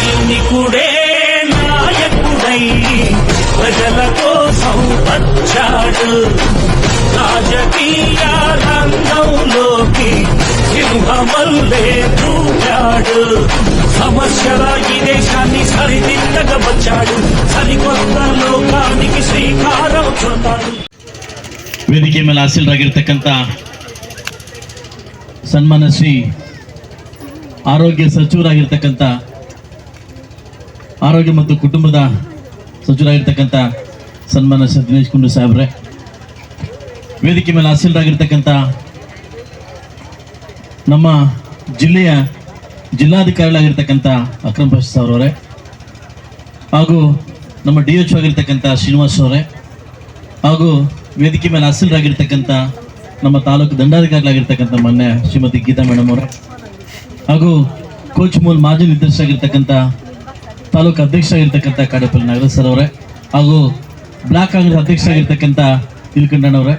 సైనికుడే నాయకుడై ప్రజల కోసం వచ్చాడు రాజకీయ రంగంలోకి సింహమల్లే దూకాడు సమస్యల ఈ దేశాన్ని సరిదిద్దగా వచ్చాడు సరికొత్త లోకానికి శ్రీకారం చుట్టాడు ವೇದಿಕೆ ಮೇಲೆ ಹಾಸಿಲರಾಗಿರ್ತಕ್ಕಂಥ ಸನ್ಮಾನ ಶ್ರೀ ಆರೋಗ್ಯ ಸಚಿವರಾಗಿರ್ತಕ್ಕಂಥ ಆರೋಗ್ಯ ಮತ್ತು ಕುಟುಂಬದ ಸಚಿವರಾಗಿರ್ತಕ್ಕಂಥ ಸನ್ಮಾನ ದಿನೇಶ್ ಕುಂಡು ಸಾಹೇಬ್ರೆ, ವೇದಿಕೆ ಮೇಲೆ ಹಾಸಿಲರಾಗಿರ್ತಕ್ಕಂಥ ನಮ್ಮ ಜಿಲ್ಲೆಯ ಜಿಲ್ಲಾಧಿಕಾರಿಗಳಾಗಿರ್ತಕ್ಕಂಥ ಅಕ್ರಮ್ ಪಾಷ ಅವರವರೇ ಹಾಗೂ ನಮ್ಮ ಡಿ ಎಚ್ ಆಗಿರ್ತಕ್ಕಂಥ ಶ್ರೀನಿವಾಸ್ ಅವರೇ, ಹಾಗೂ ವೇದಿಕೆ ಮೇಲೆ ಹಾಸಲರಾಗಿರ್ತಕ್ಕಂಥ ನಮ್ಮ ತಾಲೂಕು ದಂಡಾಧಿಕಾರಿಗಳಾಗಿರ್ತಕ್ಕಂಥ ಮೊನ್ನೆ ಶ್ರೀಮತಿ ಗೀತಾ ಮೇಡಮ್ ಅವರೇ, ಹಾಗೂ ಕೋಚ್ ಮೂಲ್ ಮಾಜಿ ನಿರ್ದೇಶಕರಾಗಿರ್ತಕ್ಕಂಥ ತಾಲೂಕು ಅಧ್ಯಕ್ಷರಾಗಿರ್ತಕ್ಕಂಥ ಕಾಡೇಪಲ್ಲಿ ನಾಗರಾಜ್ ಸರ್ ಅವರೇ, ಹಾಗೂ ಬ್ಲಾಕ್ ಕಾಂಗ್ರೆಸ್ ಅಧ್ಯಕ್ಷರಾಗಿರ್ತಕ್ಕಂಥ ಇಲ್ಕಂಡಣ್ಣವರೇ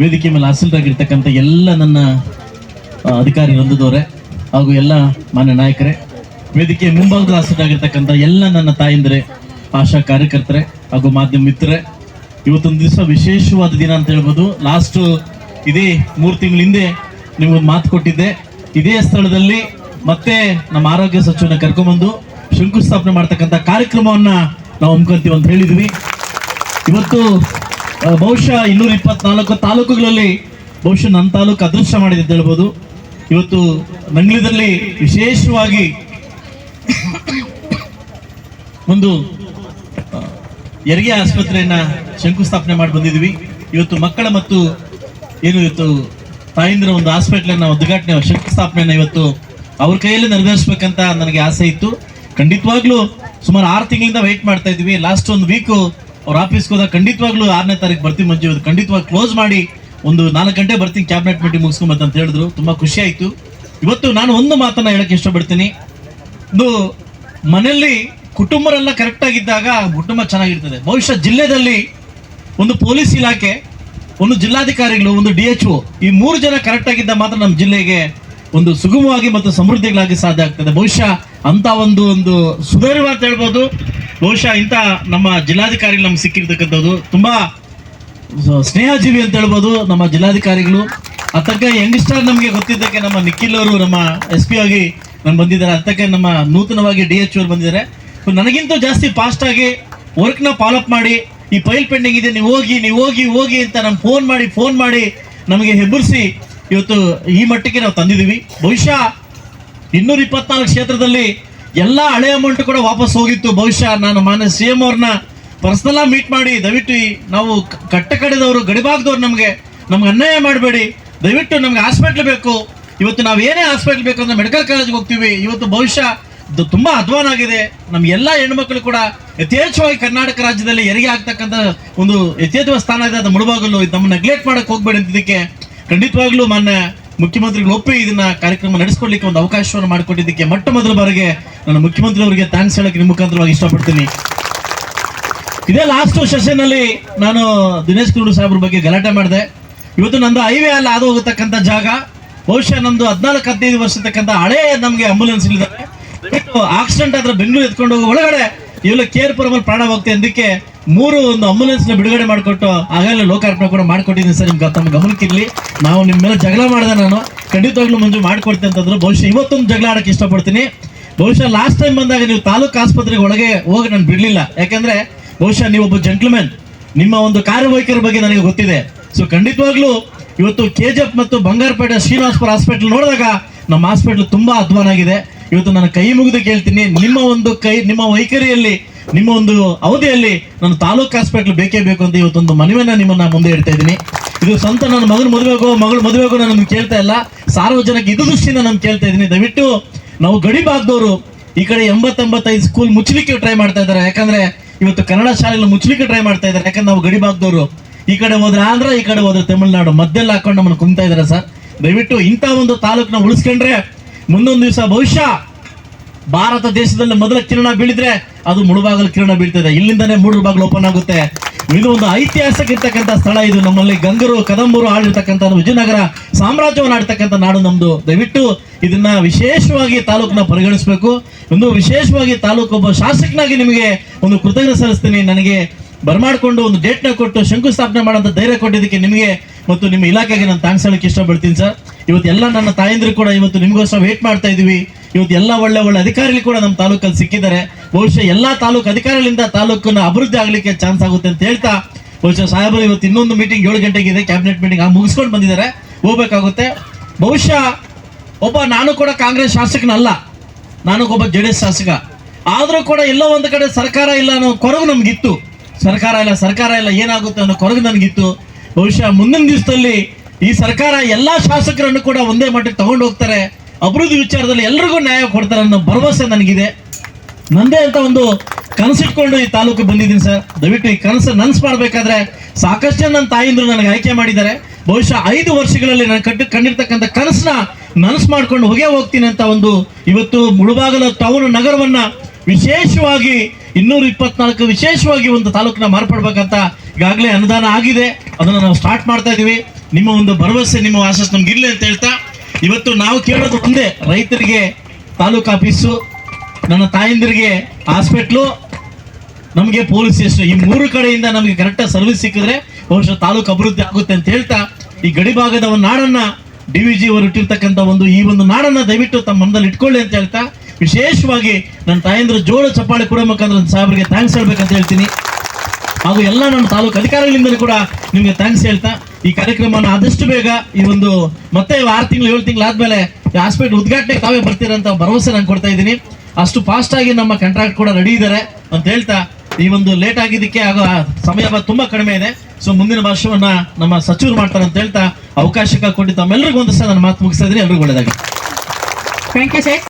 ವೇದಿಕೆ ಮೇಲೆ ಹಾಸಲರಾಗಿರ್ತಕ್ಕಂಥ ಎಲ್ಲ ನನ್ನ ಅಧಿಕಾರಿ ವೃಂದದವರೇ ಹಾಗೂ ಎಲ್ಲ ಮಾನ್ಯ ನಾಯಕರೇ, ವೇದಿಕೆ ಮುಂಭಾಗದ ಹಾಸರಾಗಿರ್ತಕ್ಕಂಥ ಎಲ್ಲ ನನ್ನ ತಾಯಂದಿರೆ, ಆಶಾ ಕಾರ್ಯಕರ್ತರೆ, ಹಾಗೂ ಮಾಧ್ಯಮ ಮಿತ್ರರೇ, ಇವತ್ತೊಂದು ದಿವಸ ವಿಶೇಷವಾದ ದಿನ ಅಂತ ಹೇಳ್ಬೋದು. ಲಾಸ್ಟು ಇದೇ ಮೂರು ತಿಂಗಳ ಹಿಂದೆ ನಿಮ್ಗೊಂದು ಮಾತು ಕೊಟ್ಟಿದ್ದೆ. ಇದೇ ಸ್ಥಳದಲ್ಲಿ ಮತ್ತೆ ನಮ್ಮ ಆರೋಗ್ಯ ಸಚಿವನ ಕರ್ಕೊಂಬಂದು ಶಂಕುಸ್ಥಾಪನೆ ಮಾಡ್ತಕ್ಕಂಥ ಕಾರ್ಯಕ್ರಮವನ್ನ ನಾವು ಹಮ್ಮಿಕೊಂತೀವಿ ಅಂತ ಹೇಳಿದ್ವಿ. ಇವತ್ತು ಬಹುಶಃ ಇನ್ನೂರ ಇಪ್ಪತ್ನಾಲ್ಕು ತಾಲೂಕುಗಳಲ್ಲಿ, ಬಹುಶಃ ನನ್ನ ತಾಲೂಕು ಅದೃಷ್ಟ ಮಾಡಿದೆ ಅಂತ ಹೇಳ್ಬೋದು. ಇವತ್ತು ನಂಗ್ಲಿದಲ್ಲಿ ವಿಶೇಷವಾಗಿ ಒಂದು ಎರಿಗೆ ಹೆರಿಗೆ ಆಸ್ಪತ್ರೆಯನ್ನ ಶಂಕುಸ್ಥಾಪನೆ ಮಾಡಿ ಬಂದಿದ್ವಿ. ಇವತ್ತು ಮಕ್ಕಳ ಮತ್ತು ಏನು ಇವತ್ತು ತಾಯಿಂದ್ರ ಒಂದು ಹಾಸ್ಪಿಟ್ಲನ್ನ ಉದ್ಘಾಟನೆ, ಶಂಕುಸ್ಥಾಪನೆಯನ್ನ ಇವತ್ತು ಅವ್ರ ಕೈಯಲ್ಲಿ ನೆರವೇರಿಸ್ಬೇಕಂತ ನನಗೆ ಆಸೆ ಇತ್ತು. ಖಂಡಿತವಾಗ್ಲೂ ಸುಮಾರು ಆರು ತಿಂಗಳಿಂದ ವೆಯ್ಟ್ ಮಾಡ್ತಾ ಇದ್ವಿ ಲಾಸ್ಟ್ ಒಂದು ವೀಕು ಅವ್ರ ಆಫೀಸ್ಗೆ ಹೋದಾಗ ಖಂಡಿತವಾಗ್ಲೂ ಆರನೇ ತಾರೀಕು ಬರ್ತೀವಿ. ಮಂಜು ಖಂಡಿತವಾಗಿ ಕ್ಲೋಸ್ ಮಾಡಿ ಒಂದು ನಾಲ್ಕು ಗಂಟೆ ಬರ್ತೀನಿ ಕ್ಯಾಬಿನೆಟ್ ಮೀಟಿಂಗ್ ಮುಗಿಸ್ಕೊಂಬತ್ತ ಅಂತ ಹೇಳಿದ್ರು. ತುಂಬಾ ಖುಷಿ ಆಯ್ತು. ಇವತ್ತು ನಾನು ಒಂದು ಮಾತನ್ನು ಹೇಳಕ್ಕೆ ಇಷ್ಟಪಡ್ತೀನಿ. ಒಂದು ಮನೆಯಲ್ಲಿ ಕುಟುಂಬರೆಲ್ಲ ಕರೆಕ್ಟ್ ಆಗಿದ್ದಾಗ ಕುಟುಂಬ ಚೆನ್ನಾಗಿರ್ತದೆ. ಬಹುಶಃ ಜಿಲ್ಲೆಯಲ್ಲಿ ಒಂದು ಪೊಲೀಸ್ ಇಲಾಖೆ, ಒಂದು ಜಿಲ್ಲಾಧಿಕಾರಿಗಳು, ಒಂದು ಡಿ ಎಚ್ ಈ ಮೂರು ಜನ ಕರೆಕ್ಟ್ ಆಗಿದ್ದ ಮಾತ್ರ ನಮ್ಮ ಜಿಲ್ಲೆಗೆ ಒಂದು ಸುಗಮವಾಗಿ ಮತ್ತು ಸಮೃದ್ಧಿಗಳಾಗಿ ಸಾಧ್ಯ ಆಗ್ತದೆ. ಬಹುಶಃ ಅಂತ ಒಂದು ಒಂದು ಸುಧಾರಿವ ಅಂತ ಹೇಳ್ಬೋದು. ಬಹುಶಃ ಇಂಥ ನಮ್ಮ ಜಿಲ್ಲಾಧಿಕಾರಿಗಳು ನಮ್ಗೆ ಸಿಕ್ಕಿರ್ತಕ್ಕಂಥದ್ದು ತುಂಬ ಸ್ನೇಹಜೀವಿ ಅಂತ ಹೇಳ್ಬೋದು ನಮ್ಮ ಜಿಲ್ಲಾಧಿಕಾರಿಗಳು. ಅತ್ತಕ್ಕೆ ಯಂಗ್ಸ್ಟರ್ ನಮಗೆ ಗೊತ್ತಿದ್ದಕ್ಕೆ ನಮ್ಮ ನಿಖಿಲ್ ಅವರು ನಮ್ಮ ಎಸ್ ಪಿ ಆಗಿ ನಾನು ಬಂದಿದ್ದಾರೆ. ಅತ್ತಕ್ಕೆ ನಮ್ಮ ನೂತನವಾಗಿ ಡಿ ಎಚ್ ಅವರು ಬಂದಿದ್ದಾರೆ. ನನಗಿಂತ ಜಾಸ್ತಿ ಫಾಸ್ಟ್ ಆಗಿ ವರ್ಕ್ನ ಫಾಲೋಅಪ್ ಮಾಡಿ, ಈ ಫೈಲ್ ಪೆಂಡಿಂಗ್ ಇದೆ, ನೀವು ಹೋಗಿ ನೀವು ಹೋಗಿ ಹೋಗಿ ಅಂತ ನಮ್ಗೆ ಫೋನ್ ಮಾಡಿ ಫೋನ್ ಮಾಡಿ ನಮಗೆ ಹೆಬ್ಬರಿಸಿ ಇವತ್ತು ಈ ಮಟ್ಟಕ್ಕೆ ನಾವು ತಂದಿದ್ದೀವಿ. ಬಹುಶಃ ಇನ್ನೂರ ಇಪ್ಪತ್ನಾಲ್ಕು ಕ್ಷೇತ್ರದಲ್ಲಿ ಎಲ್ಲ ಹಳೆ ಅಮೌಂಟ್ ಕೂಡ ವಾಪಸ್ ಹೋಗಿತ್ತು. ಬಹುಶಃ ನಾನು ಮಾನ್ಯ ಸಿ ಎಂ ಅವ್ರನ್ನ ಪರ್ಸ್ನಲಾಗಿ ಮೀಟ್ ಮಾಡಿ, ದಯವಿಟ್ಟು ನಾವು ಕಟ್ಟ ಕಡೆದವರು ಗಡಿಭಾಗದವ್ರು ನಮಗೆ, ನಮ್ಗೆ ಅನ್ಯಾಯ ಮಾಡಬೇಡಿ. ದಯವಿಟ್ಟು ನಮ್ಗೆ ಹಾಸ್ಪಿಟ್ಲ್ ಬೇಕು. ಇವತ್ತು ನಾವು ಏನೇ ಹಾಸ್ಪಿಟ್ಲ್ ಬೇಕು ಅಂದ್ರೆ ಮೆಡಿಕಲ್ ಕಾಲೇಜ್ಗೆ ಹೋಗ್ತೀವಿ. ಇವತ್ತು ಬಹುಶಃ ತುಂಬ ಅಧ್ವಾನ ಆಗಿದೆ. ನಮ್ಮ ಎಲ್ಲ ಹೆಣ್ಮಕ್ಳು ಕೂಡ ಯಥೇಚ್ಛವಾಗಿ ಕರ್ನಾಟಕ ರಾಜ್ಯದಲ್ಲಿ ಹೆರಿಗೆ ಆಗ್ತಕ್ಕಂಥ ಒಂದು ಯಥೇಚ್ಛ ಸ್ಥಾನ ಇದೆ. ಅದು ಮುಳುಬಾಗಲು. ನಮ್ಮ ನೆಗ್ಲೆಕ್ಟ್ ಮಾಡಕ್ ಹೋಗ್ಬೇಡಿ ಅಂತಿದ್ದಕ್ಕೆ ಖಂಡಿತವಾಗ್ಲೂ ಮಾನ್ಯ ಮುಖ್ಯಮಂತ್ರಿಗಳು ಒಪ್ಪಿ ಇದನ್ನ ಕಾರ್ಯಕ್ರಮ ನಡೆಸ್ಕೊಡ್ಲಿಕ್ಕೆ ಒಂದು ಅವಕಾಶವನ್ನು ಮಾಡಿಕೊಟ್ಟಿದ್ದಕ್ಕೆ ಮೊಟ್ಟ ಮೊದಲ ಬಾರಿಗೆ ನಾನು ಮುಖ್ಯಮಂತ್ರಿ ಅವರಿಗೆ ಥ್ಯಾಂಕ್ಸ್ ಹೇಳಕ್ಕೆ ನಿಮ್ಮ ಮುಖಾಂತರವಾಗಿ ಇಷ್ಟಪಡ್ತೀನಿ. ಇದೇ ಲಾಸ್ಟ್ ಸೆಷನ್ ಅಲ್ಲಿ ನಾನು ದಿನೇಶ್ ಕುರುಡು ಸಾಹೇಬ್ರ ಬಗ್ಗೆ ಗಲಾಟೆ ಮಾಡಿದೆ. ಇವತ್ತು ನಂದು ಹೈವೇ ಅಲ್ಲಿ ಹಾದು ಹೋಗತಕ್ಕಂಥ ಜಾಗ, ಬಹುಶಃ ನಮ್ದು ಹದಿನಾಲ್ಕು, ಹದಿನೈದು ವರ್ಷ ಇರ್ತಕ್ಕಂಥ ಹಳೆ ನಮಗೆ ಆಂಬುಲೆನ್ಸ್ ಇಲ್ಲಿದ್ದಾರೆ ಆಕ್ಸಿಡೆಂಟ್ ಆದ್ರೆ ಬೆಂಗಳೂರು ಎತ್ಕೊಂಡು ಹೋಗೋ ಒಳಗಡೆ ಇವೆಲ್ಲ ಕೇರ್ ಪುರಮಲ್ಲಿ ಪ್ರಾಣ ಹೋಗ್ತೇವೆ ಅದಕ್ಕೆ ಮೂರು ಒಂದು ಆಂಬುಲೆನ್ಸ್ನ ಬಿಡುಗಡೆ ಮಾಡಿಕೊಟ್ಟು ಆಗಲೇ ಲೋಕಾರ್ಪಣೆ ಕೂಡ ಮಾಡಿಕೊಟ್ಟಿದ್ದೀನಿ ಸರ್, ನಿಮ್ಗೆ ತಮ್ಮ ಗಮನಕ್ಕಿರ್ಲಿ. ನಾವು ನಿಮ್ಮ ಮೇಲೆ ಜಗಳ ಮಾಡಿದೆ ನಾನು. ಖಂಡಿತವಾಗ್ಲೂ ಮಂಜು ಮಾಡ್ಕೊಡ್ತೀನಿ ಅಂತಂದ್ರೆ. ಬಹುಶಃ ಇವತ್ತೊಂದು ಜಗಳ ಆಡಕ್ಕೆ ಇಷ್ಟಪಡ್ತೀನಿ. ಬಹುಶಃ ಲಾಸ್ಟ್ ಟೈಮ್ ಬಂದಾಗ ನೀವು ತಾಲೂಕು ಆಸ್ಪತ್ರೆಗೆ ಒಳಗೆ ಹೋಗಿ ನಾನು ಬಿಡಲಿಲ್ಲ. ಯಾಕಂದ್ರೆ ಬಹುಶಃ ಒಬ್ಬ ಜೆಂಟ್ಲ್ಮೆನ್ ನಿಮ್ಮ ಒಂದು ಕಾರ್ಯವೈಖರಿ ಬಗ್ಗೆ ನನಗೆ ಗೊತ್ತಿದೆ. ಸೊ ಖಂಡಿತವಾಗ್ಲೂ ಇವತ್ತು ಕೆ ಮತ್ತು ಬಂಗಾರಪೇಟೆ ಶ್ರೀನಿವಾಸಪುರ ಹಾಸ್ಪಿಟಲ್ ನೋಡಿದಾಗ ನಮ್ಮ ಹಾಸ್ಪಿಟಲ್ ತುಂಬಾ ಅಧ್ವಾನ ಆಗಿದೆ ಇವತ್ತು ನಾನು ಕೈ ಮುಗಿದು ಕೇಳ್ತೀನಿ. ನಿಮ್ಮ ಒಂದು ಕೈ, ನಿಮ್ಮ ವೈಖರಿಯಲ್ಲಿ ನಿಮ್ಮ ಒಂದು ಅವಧಿಯಲ್ಲಿ ನಾನು ತಾಲೂಕು ಹಾಸ್ಪಿಟ್ಲ್ ಬೇಕೇ ಬೇಕು ಅಂತ ಇವತ್ತೊಂದು ಮನವಿಯನ್ನ ನಿಮ್ಮನ್ನ ಮುಂದೆ ಇಡ್ತಾ ಇದ್ದೀನಿ. ಇದು ಸ್ವಂತ ನನ್ನ ಮಗನ ಮದುವೆಗೋ, ಮಗಳು ಮದುವೆಗೋ ನಾನು ಕೇಳ್ತಾ ಇಲ್ಲ. ಸಾರ್ವಜನಿಕ ಇದು ದೃಷ್ಟಿಯಿಂದ ನಾನು ಕೇಳ್ತಾ ಇದ್ದೀನಿ. ದಯವಿಟ್ಟು ನಾವು ಗಡಿ ಭಾಗದವರು ಈ ಕಡೆ ಎಂಬತ್ತೊಂಬತ್ತೈದು ಸ್ಕೂಲ್ ಮುಚ್ಚಲಿಕ್ಕೆ ಟ್ರೈ ಮಾಡ್ತಾ ಇದ್ದಾರೆ. ಯಾಕಂದ್ರೆ ಇವತ್ತು ಕನ್ನಡ ಶಾಲೆಗಳು ಮುಚ್ಚಲಿಕ್ಕೆ ಟ್ರೈ ಮಾಡ್ತಾ ಇದ್ದಾರೆ. ಯಾಕಂದ್ರೆ ನಾವು ಗಡಿ ಭಾಗದವರು. ಈ ಕಡೆ ಹೋದ್ರೆ ಆಂಧ್ರ, ಈ ಕಡೆ ಹೋದ್ರೆ ತಮಿಳುನಾಡು. ಮಧ್ಯೆಲ್ಲ ಹಾಕೊಂಡು ನಮ್ಮನ್ನು ಕುಂತಾ ಇದ್ದಾರೆ ಸರ್. ದಯವಿಟ್ಟು ಇಂಥ ಒಂದು ತಾಲೂಕನ್ನ ಉಳಿಸ್ಕೊಂಡ್ರೆ ಮುಂದೊಂದು ದಿವಸ ಬಹುಶಃ ಭಾರತ ದೇಶದಲ್ಲಿ ಮೊದಲ ಕಿರಣ ಬೀಳಿದ್ರೆ ಅದು ಮುಳುಬಾಗಲು ಕಿರಣ ಬೀಳ್ತದೆ. ಇಲ್ಲಿಂದನೇ ಮೂರು ಬಾಗಿಲು ಓಪನ್ ಆಗುತ್ತೆ. ಇದು ಒಂದು ಐತಿಹಾಸಿಕ ಇರ್ತಕ್ಕಂಥ ಸ್ಥಳ ಇದು. ನಮ್ಮಲ್ಲಿ ಗಂಗರು, ಕದಂಬರು ಆಳಿರ್ತಕ್ಕಂಥ ವಿಜಯನಗರ ಸಾಮ್ರಾಜ್ಯವನ್ನು ಆಡ್ತಕ್ಕಂಥ ನಾಡು ನಮ್ದು. ದಯವಿಟ್ಟು ಇದನ್ನ ವಿಶೇಷವಾಗಿ ತಾಲೂಕನ್ನ ಪರಿಗಣಿಸಬೇಕು. ಒಂದು ವಿಶೇಷವಾಗಿ ತಾಲೂಕು ಒಬ್ಬ ಶಾಸಕನಾಗಿ ನಿಮಗೆ ಒಂದು ಕೃತಜ್ಞತೆ ಸಲ್ಲಿಸ್ತೀನಿ. ನನಗೆ ಬರಮಾಡ್ಕೊಂಡು ಒಂದು ಡೇಟ್ನ ಕೊಟ್ಟು ಶಂಕುಸ್ಥಾಪನೆ ಮಾಡೋಂಥ ಧೈರ್ಯ ಕೊಟ್ಟಿದ್ದಕ್ಕೆ ನಿಮಗೆ ಮತ್ತು ನಿಮ್ಮ ಇಲಾಖೆಗೆ ನಾನು ಹೇಳಕ್ಕೆ ಇಷ್ಟಪಡ್ತೀನಿ ಸರ್ ಇವತ್ತು ಎಲ್ಲ ನನ್ನ ತಾಯಂದಿರು ಕೂಡ ಇವತ್ತು ನಿಮಗೋಸ್ಕರ ವೇಟ್ ಮಾಡ್ತಾ ಇದೀವಿ ಇವತ್ತು ಎಲ್ಲ ಒಳ್ಳೆ ಒಳ್ಳೆ ಅಧಿಕಾರಿಗಳು ಕೂಡ ನಮ್ಮ ತಾಲೂಕಲ್ಲಿ ಸಿಕ್ಕಿದ್ದಾರೆ. ಬಹುಶಃ ಎಲ್ಲ ತಾಲೂಕು ಅಧಿಕಾರಿಗಳಿಂದ ತಾಲೂಕನ್ನ ಅಭಿವೃದ್ಧಿ ಆಗಲಿಕ್ಕೆ ಚಾನ್ಸ್ ಆಗುತ್ತೆ ಅಂತ ಹೇಳ್ತಾ ಬಹುಶಃ ಸಾಹೇಬರು ಇವತ್ತು ಇನ್ನೊಂದು ಮೀಟಿಂಗ್ ಏಳು ಗಂಟೆಗೆ ಇದೆ ಕ್ಯಾಬಿನೆಟ್ ಮೀಟಿಂಗ್ ಆ ಮುಗಿಸ್ಕೊಂಡು ಬಂದಿದ್ದಾರೆ. ಹೋಗ್ಬೇಕಾಗುತ್ತೆ. ಬಹುಶಃ ಒಬ್ಬ ನಾನು ಕೂಡ ಕಾಂಗ್ರೆಸ್ ಶಾಸಕನಲ್ಲ. ನಾನು ಒಬ್ಬ ಜೆ ಡಿ ಎಸ್ ಶಾಸಕ. ಆದರೂ ಕೂಡ ಎಲ್ಲೋ ಒಂದು ಕಡೆ ಸರ್ಕಾರ ಇಲ್ಲ ಅನ್ನೋ ಕೊರಗು ನಮಗಿತ್ತು. ಸರ್ಕಾರ ಇಲ್ಲ ಸರ್ಕಾರ ಇಲ್ಲ, ಏನಾಗುತ್ತೆ ಅನ್ನೋ ಕೊರಗು ನನಗಿತ್ತು. ಬಹುಶಃ ಮುಂದಿನ ದಿವಸದಲ್ಲಿ ಈ ಸರ್ಕಾರ ಎಲ್ಲ ಶಾಸಕರನ್ನು ಕೂಡ ಒಂದೇ ಮಟ್ಟಿಗೆ ತಗೊಂಡು ಹೋಗ್ತಾರೆ ಅಭಿವೃದ್ಧಿ ವಿಚಾರದಲ್ಲಿ ಎಲ್ರಿಗೂ ನ್ಯಾಯ ಕೊಡ್ತಾರೆ ಅನ್ನೋ ಭರವಸೆ ನನಗಿದೆ. ನಂದೇ ಅಂತ ಒಂದು ಕನಸಿಟ್ಕೊಂಡು ಈ ತಾಲೂಕು ಬಂದಿದ್ದೀನಿ ಸರ್. ದಯವಿಟ್ಟು ಈ ಕನಸು ನನಸು ಮಾಡಬೇಕಾದ್ರೆ ಸಾಕಷ್ಟು ನನ್ನ ತಾಯಿಂದ್ರು ನನಗೆ ಆಯ್ಕೆ ಮಾಡಿದ್ದಾರೆ. ಬಹುಶಃ ಐದು ವರ್ಷಗಳಲ್ಲಿ ನಾನು ಕಟ್ಟು ಕಂಡಿರ್ತಕ್ಕಂಥ ಕನಸನ್ನ ನನಸು ಮಾಡ್ಕೊಂಡು ಹೋಗೇ ಹೋಗ್ತೀನಿ ಅಂತ ಒಂದು ಇವತ್ತು ಮುಳುಬಾಗಲ ಟೌನ್ ನಗರವನ್ನ ವಿಶೇಷವಾಗಿ ಇನ್ನೂರ ಇಪ್ಪತ್ನಾಲ್ಕು ವಿಶೇಷವಾಗಿ ಒಂದು ತಾಲೂಕನ್ನ ಮಾರ್ಪಡ್ಬೇಕಂತ ಈಗಾಗಲೇ ಅನುದಾನ ಆಗಿದೆ. ಅದನ್ನು ನಾವು ಸ್ಟಾರ್ಟ್ ಮಾಡ್ತಾ ಇದ್ದೀವಿ ನಿಮ್ಮ ಒಂದು ಭರವಸೆ, ನಿಮ್ಮ ಆಶಸ್ ನಮ್ಗೆ ಇರಲಿ ಅಂತ ಹೇಳ್ತಾ ಇವತ್ತು ನಾವು ಕೇಳೋದು ಒಂದೇ, ರೈತರಿಗೆ ತಾಲೂಕು ಆಫೀಸು, ನನ್ನ ತಾಯಂದಿರಿಗೆ ಹಾಸ್ಪಿಟ್ಲು, ನಮಗೆ ಪೊಲೀಸ್ ಸ್ಟೇಷನ್. ಈ ಮೂರು ಕಡೆಯಿಂದ ನಮಗೆ ಕರೆಕ್ಟಾಗಿ ಸರ್ವಿಸ್ ಸಿಕ್ಕಿದ್ರೆ ಬಹುಶಃ ತಾಲೂಕು ಅಭಿವೃದ್ಧಿ ಆಗುತ್ತೆ ಅಂತ ಹೇಳ್ತಾ, ಈ ಗಡಿ ಭಾಗದ ಒಂದು ನಾಡನ್ನ ಡಿ ವಿ ಜಿ ಅವರು ಇಟ್ಟಿರ್ತಕ್ಕಂಥ ಒಂದು ಈ ಒಂದು ನಾಡನ್ನ ದಯವಿಟ್ಟು ತಮ್ಮ ಮನದಲ್ಲಿ ಇಟ್ಕೊಳ್ಳಿ ಅಂತ ಹೇಳ್ತಾ, ವಿಶೇಷವಾಗಿ ನನ್ನ ತಾಯಂದ್ರ ಜೋಳ ಚಪ್ಪಾಳೆ ಕೊಡಬೇಕಂದ್ರೆ ನನ್ನ ಸಾಹೇಬರಿಗೆ ಥ್ಯಾಂಕ್ಸ್ ಹೇಳ್ಬೇಕಂತ ಹೇಳ್ತೀನಿ. ಹಾಗೂ ಎಲ್ಲ ನಮ್ಮ ತಾಲೂಕು ಅಧಿಕಾರಿಗಳಿಂದಲೂ ಕೂಡ ನಿಮಗೆ ಥ್ಯಾಂಕ್ಸ್ ಹೇಳ್ತಾ ಈ ಕಾರ್ಯಕ್ರಮವನ್ನು ಆದಷ್ಟು ಬೇಗ ಈ ಒಂದು ಮತ್ತೆ ಆರು ತಿಂಗಳು, ಏಳು ತಿಂಗಳು ಆದ್ಮೇಲೆ ಈ ಹಾಸ್ಪಿಟಲ್ ಉದ್ಘಾಟನೆ ತಾವೇ ಬರ್ತೀರಂತ ಭರವಸೆ ನಾನು ಕೊಡ್ತಾ ಇದ್ದೀನಿ. ಅಷ್ಟು ಫಾಸ್ಟ್ ಆಗಿ ನಮ್ಮ ಕಾಂಟ್ರಾಕ್ಟ್ ಕೂಡ ರೆಡಿ ಇದ್ದಾರೆ ಅಂತ ಹೇಳ್ತಾ ಈ ಒಂದು ಲೇಟ್ ಆಗಿದ್ದಕ್ಕೆ ಆಗೋ ಸಮಯ ತುಂಬಾ ಕಡಿಮೆ ಇದೆ. ಸೊ ಮುಂದಿನ ವರ್ಷವನ್ನ ನಮ್ಮ ಸಚಿವರು ಮಾಡ್ತಾರೆ ಅಂತ ಹೇಳ್ತಾ ಅವಕಾಶ ಕೊಟ್ಟು ತಮ್ಮೆಲ್ಲರಿಗೂ ಒಂದು ಸಹ ನಾನು ಮಾತು ಮುಗಿಸ್ತಾ ಇದ್ದೀನಿ. ಎಲ್ರಿಗೂ ಒಳ್ಳೇದಾಗಿ ಥ್ಯಾಂಕ್ ಯು ಸರ್